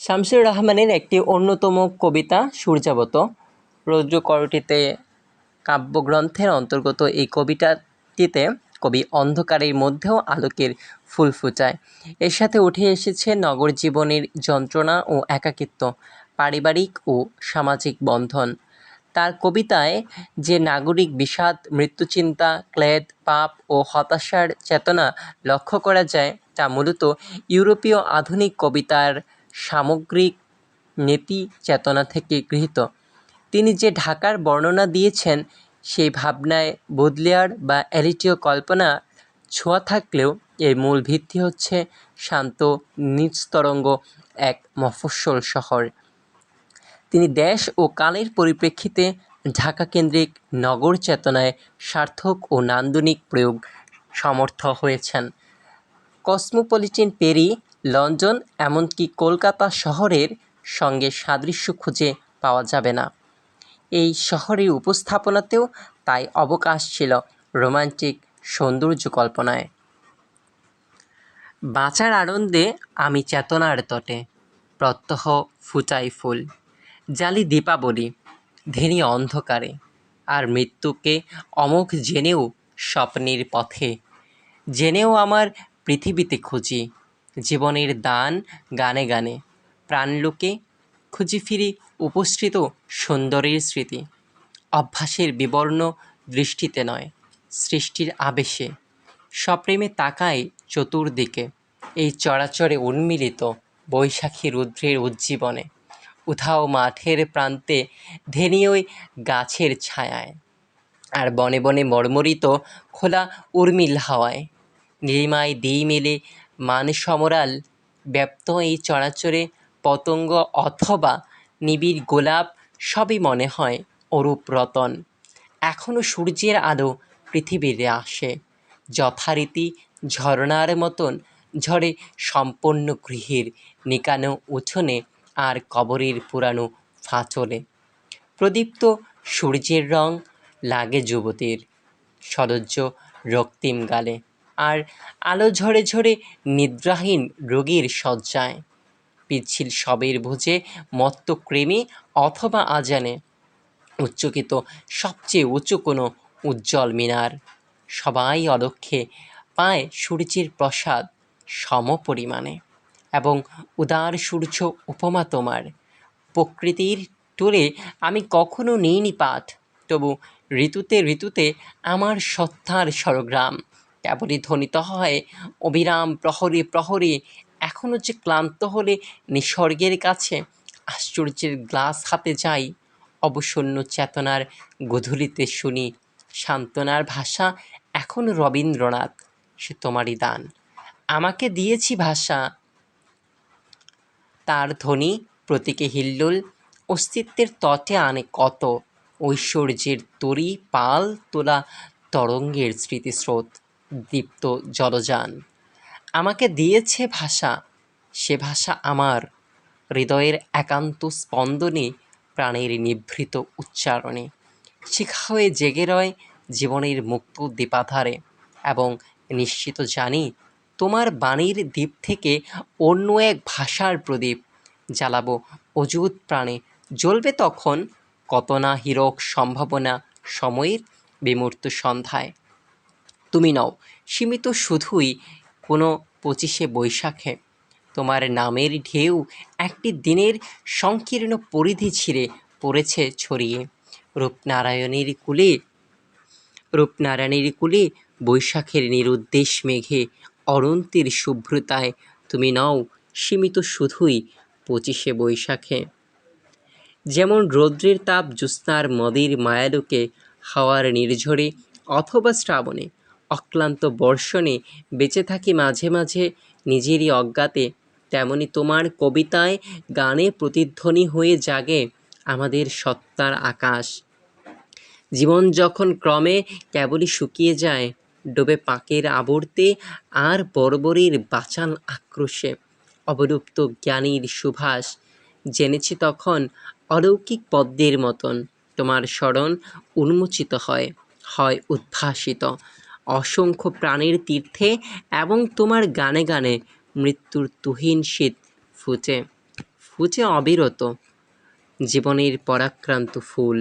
শামসুর রহমানের একটি অন্যতম কবিতা, সূর্যাবত। রৌদ্রকরটিতে কাব্যগ্রন্থের অন্তর্গত এই কবিতাটিতে কবি অন্ধকারের মধ্যেও আলোকের ফুল ফুটায়। এর সাথে উঠে এসেছে নগর জীবনের যন্ত্রণা ও একাকিত্ব, পারিবারিক ও সামাজিক বন্ধন। তার কবিতায় যে নাগরিক বিষাদ, মৃত্যুচিন্তা, ক্লেদ, পাপ ও হতাশার চেতনা লক্ষ্য করা যায়, তা মূলত ইউরোপীয় আধুনিক কবিতার সামগ্রিক নীতি চেতনা থেকে গৃহীত। তিনি যে ঢাকার বর্ণনা দিয়েছেন, সেই ভাবনায় বুদলেয়ার বা এলিটীয় কল্পনা ছোঁয়া থাকলেও এর মূল ভিত্তি হচ্ছে শান্ত, নিস্তরঙ্গ এক মফস্বল শহর। তিনি দেশ ও কালের পরিপ্রেক্ষিতে ঢাকা কেন্দ্রিক নগর চেতনায় সার্থক ও নান্দনিক প্রয়োগ সমর্থ হয়েছেন। কসমোপলিটিন পেরি লন্ডন এমনকি কলকাতা শহরের সঙ্গে সাদৃশ্য খুঁজে পাওয়া যাবে না। এই শহরের উপস্থাপনাতেও তাই অবকাশ ছিল রোমান্টিক সৌন্দর্য কল্পনায়। বাঁচার আনন্দে আমি চেতনার তটে প্রত্যহ ফুটাই ফুল, জালি দীপাবলি ধেনি অন্ধকারে, আর মৃত্যুকে অমোঘ জেনেও স্বপ্নের পথে, জেনেও আমার পৃথিবীতে খুঁজি। জীবনের দান গানে গানে। প্রাণলোকে খুঁজি ফিরি উপসৃত সুন্দরের স্মৃতি। অভ্যাসের বিবর্ণ দৃষ্টিতে নয়, সৃষ্টির আবেশে। সপ্রেমে তাকায় চতুর্দিকে, এই চরাচরে উন্মিলিত বৈশাখী রুদ্রের উজ্জীবনে। উধাও মাঠের প্রান্তে ধেনিওই গাছের ছায়ায়, আর বনে বনে মর্মরিত খোলা উর্মিল হাওয়ায়। নীলিমায় দিই মেলে মান সমরাল ব্যপ্ত এই চরাচরে পতঙ্গ অথবা নিবিড় গোলাপ সবই মনে হয় অরূপ রতন। এখনও সূর্যের আলো পৃথিবীতে আসে। যথারীতি ঝরনার মতন ঝরে সম্পন্ন গৃহের নিকানো উঠোনে আর কবরের পুরানো ফাঁচলে। প্রদীপ্ত সূর্যের রং লাগে যুবতীর, সদজ্জ রক্তিম গালে। আর আলো ঝরে ঝরে নিদ্রাহীন রোগীর শয্যায়। পিচ্ছিল সবের ভুজে মত্ত ক্রেমে অথবা আজানে। উচ্চকিত সবচেয়ে উঁচু কোনো উজ্জ্বল মিনার। সবাই অলক্ষে পায় সূর্যের প্রসাদ সম পরিমাণে এবং উদার সূর্য উপমা তোমার। প্রকৃতির টোলে আমি কখনো নিইনি পাঠ, তবু ঋতুতে ঋতুতে আমার সত্তার স্বরগ্রাম কেবলই ধ্বনিত হয়। অবিরাম প্রহরে প্রহরে এখনও যে ক্লান্ত হলে নিসর্গের কাছে আশ্চর্যের গ্লাস হাতে যাই। অবসন্ন চেতনার গধূলিতে শুনি সান্ত্বনার ভাষা, এখন রবীন্দ্রনাথ, সে তোমারই দান। আমাকে দিয়েছি ভাষা। তার ধ্বনি প্রতীকে হিল্লোল, অস্তিত্বের তটে আনে কত। ঐশ্বর্যের তরি পাল তোলা তরঙ্গের স্মৃতিস্রোত। দীপ্ত জলযান। আমাকে দিয়েছে ভাষা, সে ভাষা আমার। হৃদয়ের একান্ত স্পন্দনে প্রাণের নিভৃত উচ্চারণে। শিখা হয়ে জেগে রয় জীবনের মুক্ত দীপাধারে এবং নিশ্চিত জানি তোমার বাণীর দ্বীপ থেকে অন্য এক ভাষার প্রদীপ জ্বালাবো অযুত প্রাণে। জ্বলবে তখন কত না হীরক সম্ভাবনা সময়ের বিমূর্ত সন্ধ্যায়। তুমি নও। সীমিত শুধুই কোনো পঁচিশে বৈশাখে তোমার নামের ঢেউ একটি দিনের সংকীর্ণ পরিধি ছিঁড়ে পড়েছে ছড়িয়ে। রূপনারায়ণের কুলে রূপনারায়ণের কুলে বৈশাখের নিরুদ্দেশ মেঘে অরন্তের শুভ্রতায় তুমি নও সীমিত শুধুই পঁচিশে বৈশাখে। যেমন রৌদ্রের তাপ জ্যোৎস্নার মদির মায়ালোকে হাওয়ার নির্ঝরে অথবা শ্রাবণে অক্লান্ত বর্ষণে বেঁচে থাকি মাঝে মাঝে নিজেরই অজ্ঞাতে। তেমনি তোমার কবিতায় গানে প্রতিধ্বনি হয়ে জাগে আমাদের সত্তার আকাশ। জীবন যখন ক্রমে কেবলই শুকিয়ে যায়, ডোবে পাকের আবর্তে আর বর্বরের বাচান আক্রোশে। অবলুপ্ত জ্ঞানীর সুভাষ, জেনেছি তখন অলৌকিক পদ্মের মতন। তোমার স্মরণ উন্মোচিত হয় হয় উদ্ভাসিত। অসংখ্য প্রাণীর তীর্থে এবং তোমার গানে গানে মৃত্যুর তুহিন শীত ফুটে ফুটে অবিরত। জীবনের পরাক্রান্ত ফুল।